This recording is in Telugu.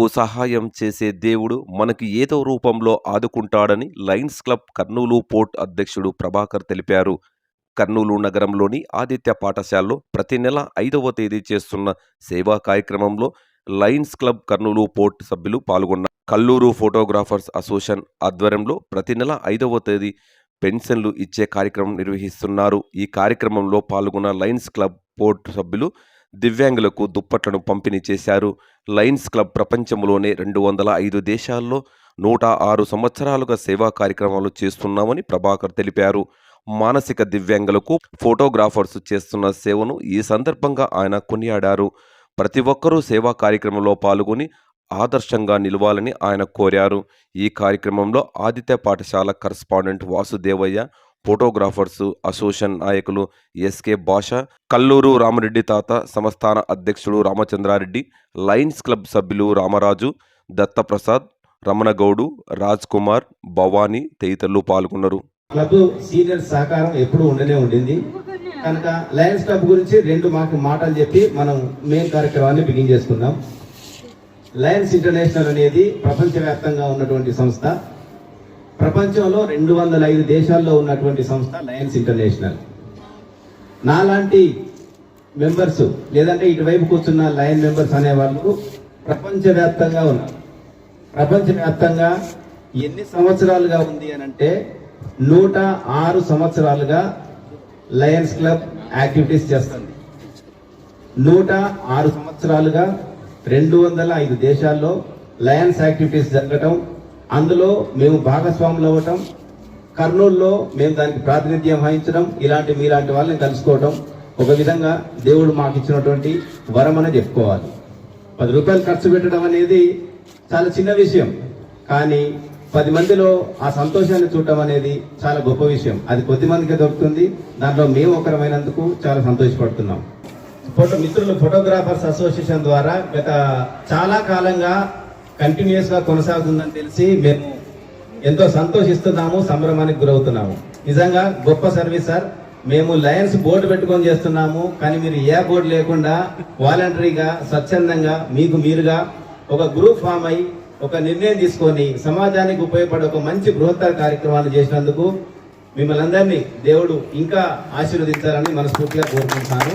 సహాయం చేసే దేవుడు మనకి ఏదో రూపంలో ఆదుకుంటాడని లయన్స్ క్లబ్ కర్నూలు పోర్ట్ అధ్యక్షుడు ప్రభాకర్ తెలిపారు. కర్నూలు నగరంలోని ఆదిత్య పాఠశాలలో ప్రతి నెల ఐదవ తేదీ చేస్తున్న సేవా కార్యక్రమంలో లయన్స్ క్లబ్ కర్నూలు పోర్ట్ సభ్యులు పాల్గొన్నారు కల్లూరు ఫోటోగ్రాఫర్స్ అసోసియేషన్ ఆధ్వర్యంలో ప్రతి నెల ఐదవ తేదీ పెన్షన్లు ఇచ్చే కార్యక్రమం నిర్వహిస్తున్నారు. ఈ కార్యక్రమంలో పాల్గొన్న లయన్స్ క్లబ్ పోర్ట్ సభ్యులు దివ్యాంగులకు దుప్పట్లను పంపిణీ చేశారు. లయన్స్ క్లబ్ ప్రపంచంలోనే రెండు వందల ఐదు దేశాల్లో నూట ఆరు సంవత్సరాలుగా సేవా కార్యక్రమాలు చేస్తున్నామని ప్రభాకర్ తెలిపారు. మానసిక దివ్యాంగులకు ఫోటోగ్రాఫర్స్ చేస్తున్న సేవను ఈ సందర్భంగా ఆయన కొనియాడారు. ప్రతి ఒక్కరూ సేవా కార్యక్రమంలో పాల్గొని ఆదర్శంగా నిలవాలని ఆయన కోరారు. ఈ కార్యక్రమంలో ఆదిత్య పాఠశాల కరస్పాండెంట్ వాసుదేవయ్య ఫోటోగ్రాఫర్స్ అసోసియేషన్ నాయకులు ఎస్కే భాష కల్లూరు రామరెడ్డి తాత సంస్థాన అధ్యక్షుడు రామచంద్రారెడ్డి లయన్స్ క్లబ్ సభ్యులు రామరాజు దత్తప్రసాద్ రమణగౌడు రాజ్ కుమార్ భవానీ తదితరులు పాల్గొన్నారు. క్లబ్ సీనియర్ సహకారం ఎప్పుడు ఉండనే ఉండింది. కనుక లయన్స్ క్లబ్ గురించి రెండు మాకు మాటలు చెప్పి మనం మెయిన్ కార్యక్రమాన్ని బిగిన్ చేసుకుందాం. లయన్స్ ఇంటర్నేషనల్ అనేది ప్రపంచవ్యాప్తంగా ఉన్నటువంటి సంస్థ. ప్రపంచంలో రెండు వందల ఐదు దేశాల్లో ఉన్నటువంటి సంస్థ లయన్స్ ఇంటర్నేషనల్. నాలాంటి మెంబర్స్ లేదంటే ఇటువైపు కూర్చున్న లయన్ మెంబర్స్ అనేవాళ్ళు ప్రపంచవ్యాప్తంగా ఉన్నారు. ప్రపంచవ్యాప్తంగా ఎన్ని సంవత్సరాలుగా ఉంది అని అంటే నూట ఆరు సంవత్సరాలుగా లయన్స్ క్లబ్ యాక్టివిటీస్ చేస్తుంది. నూట ఆరు సంవత్సరాలుగా రెండు వందల ఐదు దేశాల్లో లయన్స్ యాక్టివిటీస్ జరగటం అందులో మేము భాగస్వాములు అవ్వటం కర్నూలులో మేము దానికి ప్రాతినిధ్యం వహించడం ఇలాంటి మీలాంటి వాళ్ళని కలుసుకోవటం ఒక విధంగా దేవుడు మాకు ఇచ్చినటువంటి వరం అని చెప్పుకోవాలి. పది రూపాయలు ఖర్చు పెట్టడం అనేది చాలా చిన్న విషయం కానీ పది మందిలో ఆ సంతోషాన్ని చూడటం అనేది చాలా గొప్ప విషయం. అది కొద్ది మందికి దొరుకుతుంది దాంట్లో మేము ఒకరమైనందుకు చాలా సంతోషపడుతున్నాం. ఫోటో మిత్రులు ఫోటోగ్రాఫర్స్ అసోసియేషన్ ద్వారా గత చాలా కాలంగా కంటిన్యూస్గా కొనసాగుతుందని తెలిసి మేము ఎంతో సంతోషిస్తున్నాము సంభ్రమానికి గురవుతున్నాము. నిజంగా గొప్ప సర్వీస్ సార్. మేము లయన్స్ బోర్డు పెట్టుకొని చేస్తున్నాము కానీ మీరు ఏ బోర్డు లేకుండా వాలంటరీగా స్వచ్ఛందంగా మీకు మీరుగా ఒక గ్రూప్ ఫామ్ అయి ఒక నిర్ణయం తీసుకొని సమాజానికి ఉపయోగపడే ఒక మంచి బృహత్తర కార్యక్రమాలు చేసినందుకు మిమ్మల్ని అందరినీ దేవుడు ఇంకా ఆశీర్వదించాలని మనస్ఫూర్తిగా కోరుకుంటున్నాను.